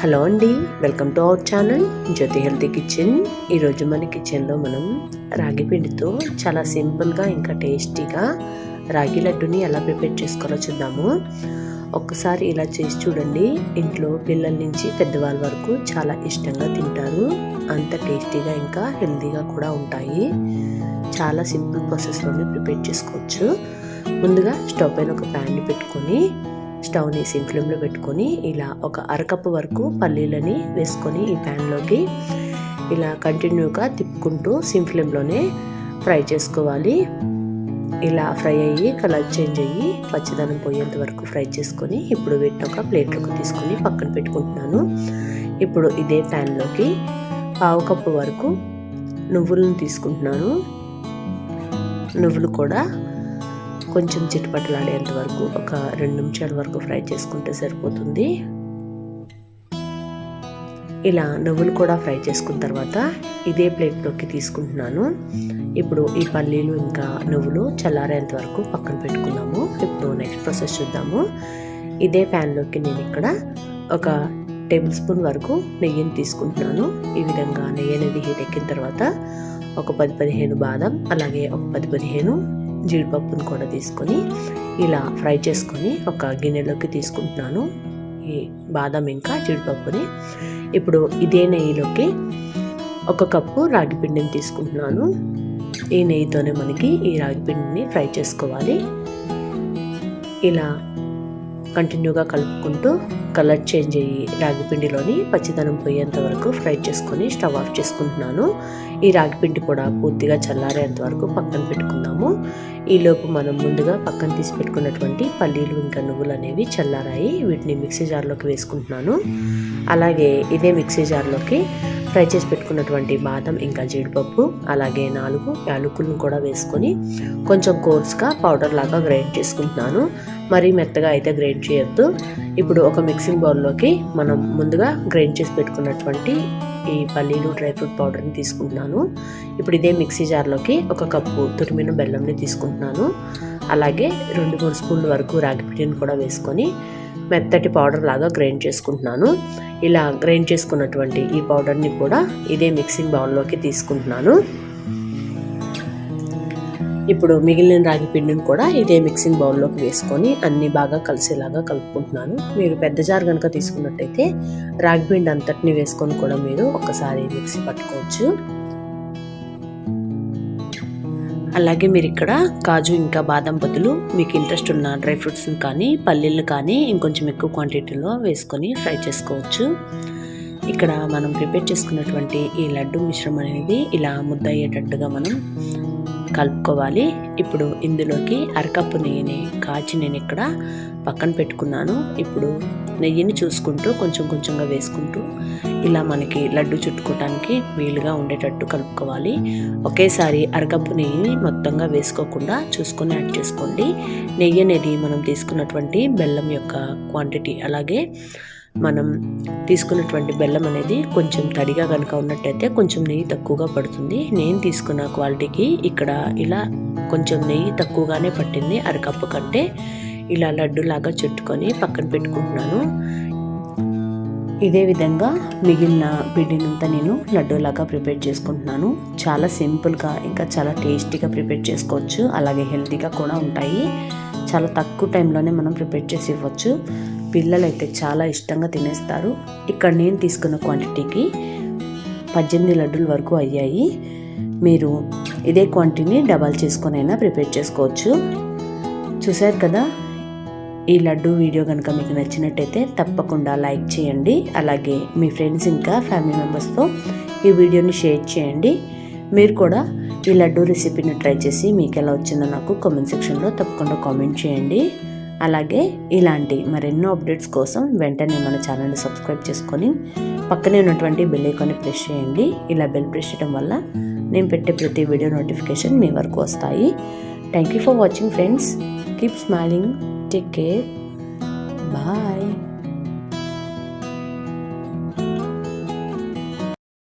Hello అండి welcome to our channel Jyothi healthy kitchen. ఈరోజు మన కిచెన్లో మనం రాగి పిండితో చాలా సింపుల్గా ఇంకా టేస్టీగా రాగి లడ్డుని ఎలా ప్రిపేర్ చేసుకోవాలో చూద్దాము. ఒక్కసారి ఇలా చేసి చూడండి ఇంట్లో పిల్లల నుంచి పెద్దవాళ్ళ వరకు చాలా ఇష్టంగా తింటారు. అంత టేస్టీగా ఇంకా హెల్తీగా కూడా ఉంటాయి. చాలా సింపుల్ ప్రాసెస్లోనే ప్రిపేర్ చేసుకోవచ్చు. ముందుగా స్టవ్ పైన ఒక ప్యాన్ని పెట్టుకొని స్టవ్ని సిమ్ ఫ్లేమ్లో పెట్టుకొని ఇలా ఒక అరకప్పు వరకు పల్లీలని వేసుకొని ఈ ప్యాన్లోకి ఇలా కంటిన్యూగా తిప్పుకుంటూ సిమ్ ఫ్లేమ్లోనే ఫ్రై చేసుకోవాలి. ఇలా ఫ్రై అయ్యి కలర్ చేంజ్ అయ్యి పచ్చదనం పోయేంత వరకు ఫ్రై చేసుకొని ఇప్పుడు వీటిని ఒక ప్లేట్లోకి తీసుకొని పక్కన పెట్టుకుంటున్నాను. ఇప్పుడు ఇదే ప్యాన్లోకి పావు కప్పు వరకు నువ్వులను తీసుకుంటున్నాను. నువ్వులు కూడా కొంచెం చిటపటలాడేంత వరకు ఒక రెండు నిమిషాల వరకు ఫ్రై చేసుకుంటే సరిపోతుంది. ఇలా నువ్వులు కూడా ఫ్రై చేసుకున్న తర్వాత ఇదే ప్లేట్లోకి తీసుకుంటున్నాను. ఇప్పుడు ఈ పల్లీలు ఇంకా నువ్వులు చల్లారేంత వరకు పక్కన పెట్టుకున్నాము ఇప్పుడు నెక్స్ట్ ప్రాసెస్ చూద్దాము. ఇదే ప్యాన్లోకి నేను ఇక్కడ ఒక టేబుల్ స్పూన్ వరకు నెయ్యిని తీసుకుంటున్నాను. ఈ విధంగా నెయ్యి అనేది హీట్ ఎక్కిన తర్వాత ఒక పది పదిహేను బాదం అలాగే ఒక పది పదిహేను జీడిపప్పును కూడా తీసుకొని ఇలా ఫ్రై చేసుకొని ఒక గిన్నెలోకి తీసుకుంటున్నాను. ఈ బాదం ఇంకా జీడిపప్పుని. ఇప్పుడు ఇదే నెయ్యిలోకి ఒక కప్పు రాగి పిండిని తీసుకుంటున్నాను. ఈ నెయ్యితోనే మనకి ఈ రాగి పిండిని ఫ్రై చేసుకోవాలి. ఇలా కంటిన్యూగా కలుపుకుంటూ కలర్ చేంజ్ అయ్యి రాగి పిండిలోని పచ్చిదనం పోయేంత వరకు ఫ్రై చేసుకొని స్టవ్ ఆఫ్ చేసుకుంటున్నాను. ఈ రాగి పిండి కూడా పూర్తిగా చల్లారేంత వరకు పక్కన పెట్టుకుందాము. ఈలోపు మనం ముందుగా పక్కన తీసి పెట్టుకున్నటువంటి పల్లీలు ఇంకా నువ్వులు అనేవి చల్లారాయి వీటిని మిక్సీ జార్లోకి వేసుకుంటున్నాను. అలాగే ఇదే మిక్సీ జార్లోకి ఫ్రై చేసి పెట్టుకున్నటువంటి బాదం ఇంకా జీడిపప్పు అలాగే నాలుగు యాలకులను కూడా వేసుకొని కొంచెం కోర్స్గా పౌడర్ లాగా గ్రైండ్ చేసుకుంటున్నాను. మరీ మెత్తగా అయితే గ్రైండ్ చేయొద్దు. ఇప్పుడు ఒక మిక్సింగ్ బౌల్లోకి మనం ముందుగా గ్రైండ్ చేసి పెట్టుకున్నటువంటి ఈ పల్లీలు డ్రై ఫ్రూట్ పౌడర్ని తీసుకుంటున్నాను. ఇప్పుడు ఇదే మిక్సీ జార్లోకి ఒక కప్పు తురిమిన బెల్లంని తీసుకుంటున్నాను. అలాగే రెండు మూడు స్పూన్ల వరకు రాగి పిండిని కూడా వేసుకొని మెత్తటి పౌడర్ లాగా గ్రైండ్ చేసుకుంటున్నాను. ఇలా గ్రైండ్ చేసుకున్నటువంటి ఈ పౌడర్ని కూడా ఇదే మిక్సింగ్ బౌల్లోకి తీసుకుంటున్నాను. ఇప్పుడు మిగిలిన రాగి పిండిని కూడా ఇదే మిక్సింగ్ బౌల్లోకి వేసుకొని అన్ని బాగా కలిసేలాగా కలుపుకుంటున్నాను. మీరు పెద్ద జార్ కనుక తీసుకున్నట్టయితే రాగి పిండి అంతటిని వేసుకొని కూడా మీరు ఒకసారి మిక్సీ పట్టుకోవచ్చు. అలాగే మీరు ఇక్కడ కాజు ఇంకా బాదం బదులు మీకు ఇంట్రెస్ట్ ఉన్న డ్రై ఫ్రూట్స్ని కానీ పల్లీలు కానీ ఇంకొంచెం ఎక్కువ క్వాంటిటీలో వేసుకొని ఫ్రై చేసుకోవచ్చు. ఇక్కడ మనం ప్రిపేర్ చేసుకున్నటువంటి ఈ లడ్డు మిశ్రమం అనేది ఇలా ముద్ద అయ్యేటట్టుగా మనం కలుపుకోవాలి. ఇప్పుడు ఇందులోకి అరకప్పు నెయ్యిని కాచి నేను ఇక్కడ పక్కన పెట్టుకున్నాను. ఇప్పుడు నెయ్యిని చూసుకుంటూ కొంచెం కొంచెంగా వేసుకుంటూ ఇలా మనకి లడ్డు చుట్టుకోవటానికి వీలుగా ఉండేటట్టు కలుపుకోవాలి. ఒకేసారి అరకప్పు నెయ్యిని మొత్తంగా వేసుకోకుండా చూసుకొని యాడ్ చేసుకోండి. నెయ్యి అనేది మనం తీసుకున్నటువంటి బెల్లం యొక్క క్వాంటిటీ అలాగే మనం తీసుకున్నటువంటి బెల్లం అనేది కొంచెం తడిగా కనుక ఉన్నట్టయితే కొంచెం నెయ్యి తక్కువగా పడుతుంది. నేను తీసుకున్న క్వాలిటీకి ఇక్కడ ఇలా కొంచెం నెయ్యి తక్కువగానే పట్టింది. అరకప్పు కంటే ఇలా లడ్డులాగా చుట్టుకొని పక్కన పెట్టుకుంటున్నాను. ఇదే విధంగా మిగిలిన పిండినంతా నేను లడ్డూలాగా ప్రిపేర్ చేసుకుంటున్నాను. చాలా సింపుల్గా ఇంకా చాలా టేస్టీగా ప్రిపేర్ చేసుకోవచ్చు. అలాగే హెల్తీగా కూడా ఉంటాయి. చాలా తక్కువ టైంలోనే మనం ప్రిపేర్ చేసి ఇవ్వచ్చు. పిల్లలైతే చాలా ఇష్టంగా తినేస్తారు. ఇక్కడ నేను తీసుకున్న క్వాంటిటీకి పద్దెనిమిది లడ్డూల వరకు అయ్యాయి. మీరు ఇదే క్వాంటిటీని డబల్ చేసుకొని అయినా ప్రిపేర్ చేసుకోవచ్చు. చూసారు కదా? ఈ లడ్డు వీడియో కనుక మీకు నచ్చినట్టయితే తప్పకుండా లైక్ చేయండి. అలాగే మీ ఫ్రెండ్స్ ఇంకా ఫ్యామిలీ మెంబర్స్తో ఈ వీడియోని షేర్ చేయండి. మీరు కూడా ఈ లడ్డు రెసిపీని ట్రై చేసి మీకు ఎలా వచ్చిందో నాకు కామెంట్ సెక్షన్లో తప్పకుండా కామెంట్ చేయండి. అలాగే ఇలాంటి మరెన్నో అప్డేట్స్ కోసం వెంటనే మన ఛానల్ని సబ్స్క్రైబ్ చేసుకొని పక్కనే ఉన్నటువంటి బెల్ ఐకాన్ని ప్రెస్ చేయండి. ఇలా బెల్ ప్రెస్ చేయడం వల్ల నేను పెట్టే ప్రతి వీడియో నోటిఫికేషన్ మీ వరకు వస్తాయి. Thank you for watching friends keep smiling take care bye